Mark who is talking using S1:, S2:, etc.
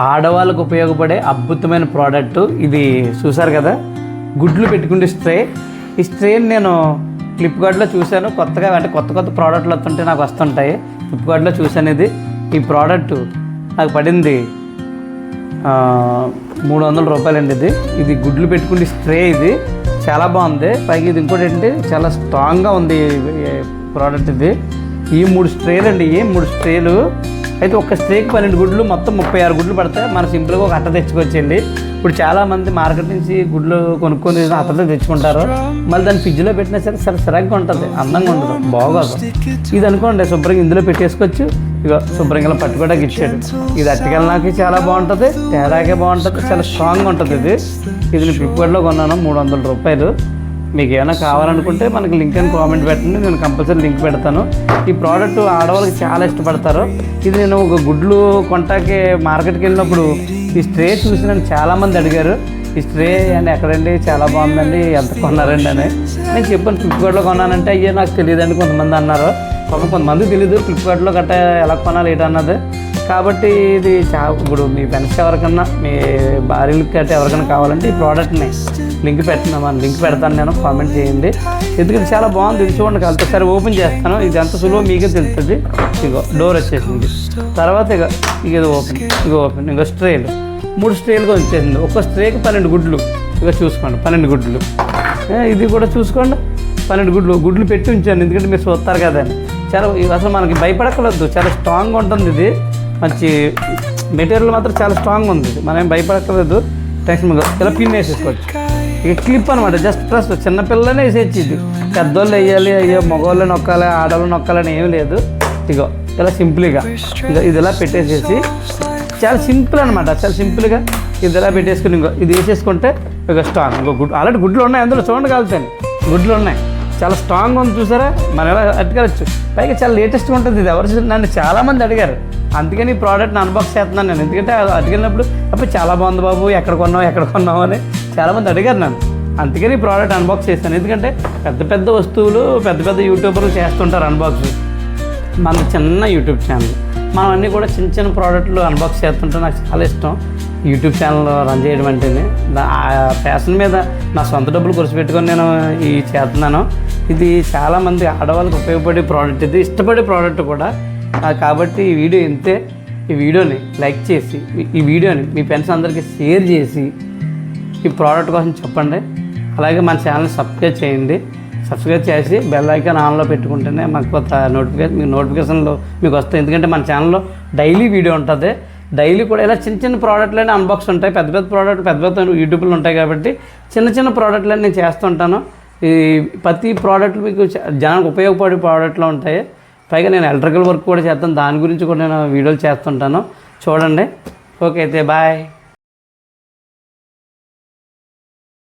S1: ఆడవాళ్ళకు ఉపయోగపడే అద్భుతమైన ప్రోడక్ట్ ఇది చూసారు కదా? గుడ్లు పెట్టుకునే స్ట్రే ఈ స్ట్రేని నేను ఫ్లిప్కార్ట్లో చూశాను. కొత్తగా అంటే కొత్త కొత్త ప్రోడక్ట్లు వస్తుంటే నాకు వస్తుంటాయి. ఫ్లిప్కార్ట్లో చూశాను ఇది ఈ ప్రోడక్ట్ నాకు పడింది మూడు వందల రూపాయలండి ఇది. ఇది గుడ్లు పెట్టుకునే స్ట్రే ఇది. చాలా బాగుంది. పైకి ఇది ఇంకోటి ఏంటి? చాలా స్ట్రాంగ్గా ఉంది ప్రోడక్ట్ ఇది. ఈ మూడు స్ట్రేలు అండి ఈ మూడు స్ట్రేలు అయితే ఒక స్ట్రేకి పన్నెండు గుడ్లు మొత్తం ముప్పై ఆరు గుడ్లు పడతాయి. మన సింపుల్గా ఒక అట్ట తెచ్చుకొచ్చండి ఇప్పుడు చాలామంది మార్కెట్ నుంచి గుడ్లు కొనుక్కొని అట్టతో తెచ్చుకుంటారు. మళ్ళీ దాన్ని ఫ్రిడ్జ్లో పెట్టినా సరే సరే సరగ్గా ఉంటుంది అందంగా ఉండదు బాగోదు. ఇది అనుకోండి శుభ్రంగా ఇందులో పెట్టేసుకోవచ్చు ఇక శుభ్రంగా ఇలా పట్టుకోవడానికి ఇచ్చాడు. ఇది అట్టుకెళ్ళడానికి చాలా బాగుంటుంది తేడాకే బాగుంటుంది చాలా స్ట్రాంగ్గా ఉంటుంది ఇది. ఇది నేను ఫ్లిప్కార్ట్లో కొన్నాను మూడు వందల రూపాయలు. మీకు ఏమైనా కావాలనుకుంటే మనకి లింక్ అని కామెంట్ పెట్టండి. నేను కంపల్సరీ లింక్ పెడతాను. ఈ ప్రోడక్ట్ ఆడవాళ్ళకి చాలా ఇష్టపడతారు. ఇది నేను ఒక గుడ్లు కొంటాకి మార్కెట్కి వెళ్ళినప్పుడు ఈ స్ట్రే చూసి నన్ను చాలామంది అడిగారు. ఈ స్ట్రే అండి ఎక్కడండి? చాలా బాగుందండి. ఎంత కొన్నారండి అని. నేను చెప్పాను ఫ్లిప్కార్ట్లో కొన్నానంటే అయ్యో నాకు తెలియదండి. కొంతమంది అన్నారు. పాపం కొంతమంది తెలియదు ఫ్లిప్కార్ట్లో గట్ట ఎలా కొనాలి ఏంటన్నది కాబట్టి ఇది చా ఇప్పుడు మీ ఫ్రెండ్స్ ఎవరికన్నా మీ భార్యలకి గట్రా ఎవరికైనా కావాలంటే ఈ ప్రోడక్ట్ని లింక్ పెట్టినామని లింక్ పెడతాను నేను కామెంట్ చేయండి. ఎందుకంటే చాలా బాగుంది ఇది చూడండి కలిసి సరే ఓపెన్ చేస్తాను. ఇది ఎంత సులువు మీకే తెలుస్తుంది. ఇగో డోర్ వచ్చేసింది. తర్వాత ఇక ఇక ఇది ఓపెన్ ఇక ఓపెన్ ఇక స్ట్రేలు మూడు స్ట్రేలుగా వచ్చేసింది. ఒక స్ట్రేకి పన్నెండు గుడ్లు. ఇక చూసుకోండి పన్నెండు గుడ్లు. ఇది కూడా చూసుకోండి. పన్నెండు గుడ్లు గుడ్లు పెట్టి ఉంచాను. ఎందుకంటే మీరు చూస్తారు కదా అని. చాలా అసలు మనకి భయపడక్కర్లేదు చాలా స్ట్రాంగ్గా ఉంటుంది ఇది. మంచి మెటీరియల్ మాత్రం చాలా స్ట్రాంగ్ ఉంది. ఇది మనం ఏం భయపడక్కర్లేదు టెన్షన్ ఇలా పిన్ వేసేసుకోవచ్చు. ఇక క్లిప్ అనమాట జస్ట్ ప్రెస్ చిన్నపిల్లనే వేసేయచ్చు ఇది పెద్దోళ్ళు వేయాలి అయ్యో మగవాళ్ళు నొక్కాలి ఆడవాళ్ళు నొక్కాలని ఏమీ లేదు. ఇగో ఇలా సింపుల్గా ఇక ఇది ఇలా పెట్టేసేసి. చాలా సింపుల్ అనమాట చాలా సింపుల్గా ఇది ఇలా పెట్టేసుకుని ఇంకో ఇది వేసేసుకుంటే ఇక స్ట్రాంగ్ ఇంకో గుడ్ ఆల్రెడీ గుడ్లు ఉన్నాయి. అందులో చూడండి కాలుతాయి గుడ్లు ఉన్నాయి. చాలా స్ట్రాంగ్ ఉంది చూసారా? మనం ఎలా అట్టుకోవచ్చు పైగా చాలా లేటెస్ట్గా ఉంటుంది ఇది. ఎవరు నన్ను చాలామంది అడిగారు. అందుకని ఈ ప్రోడక్ట్ని అన్బాక్స్ చేస్తున్నాను నేను. ఎందుకంటే అడిగినప్పుడు అప్పుడు చాలా బాగుంది బాబు. ఎక్కడ కొన్నావు? ఎక్కడ కొన్నావు అని. చాలామంది అడిగారు నన్ను. అందుకని ఈ ప్రోడక్ట్ అన్బాక్స్ చేస్తాను ఎందుకంటే పెద్ద పెద్ద వస్తువులు పెద్ద పెద్ద యూట్యూబర్లు చేస్తుంటారు అన్బాక్స్ మన చిన్న యూట్యూబ్ ఛానల్ మనం అన్నీ కూడా చిన్న చిన్న ప్రోడక్ట్లు అన్బాక్స్ చేస్తుంటే నాకు చాలా ఇష్టం. యూట్యూబ్ ఛానల్ రన్ చేయడం అంటేనే. ఆ ఫ్యాషన్ మీద నా సొంత డబ్బులు ఖర్చు పెట్టుకొని నేను ఈ చేస్తున్నాను. ఇది చాలామంది ఆడవాళ్ళకి ఉపయోగపడే ప్రోడక్ట్ ఇది ఇష్టపడే ప్రోడక్ట్ కూడా. కాబట్టి ఈ వీడియో ఇంతే. ఈ వీడియోని లైక్ చేసి ఈ- ఈ వీడియోని మీ ఫ్రెండ్స్ అందరికీ షేర్ చేసి ఈ ప్రోడక్ట్ కోసం చెప్పండి. అలాగే మన ఛానల్ సబ్స్క్రైబ్ చేయండి. సబ్స్క్రైబ్ చేసి బెల్ ఐకాన్ ఆన్లో పెట్టుకుంటేనే మాకు కొత్త నోటిఫికేషన్ మీకు నోటిఫికేషన్లో మీకు వస్తాయి. ఎందుకంటే మన ఛానల్లో డైలీ వీడియో ఉంటుంది. డైలీ కూడా ఇలా చిన్న చిన్న ప్రోడక్ట్లనే అన్బాక్స్ ఉంటాయి. పెద్ద పెద్ద ప్రోడక్ట్ పెద్ద పెద్ద యూట్యూబ్లు ఉంటాయి కాబట్టి చిన్న చిన్న ప్రోడక్ట్లని నేను చేస్తుంటాను ఈ ప్రతి ప్రోడక్ట్ మీకు జనానికి ఉపయోగపడే ప్రోడక్ట్లో ఉంటాయి. పైగా నేను ఎలక్ట్రికల్ వర్క్ కూడా చేస్తాను. దాని గురించి కూడా నేను వీడియోలు చేస్తుంటాను చూడండి. ఓకే అయితే బాయ్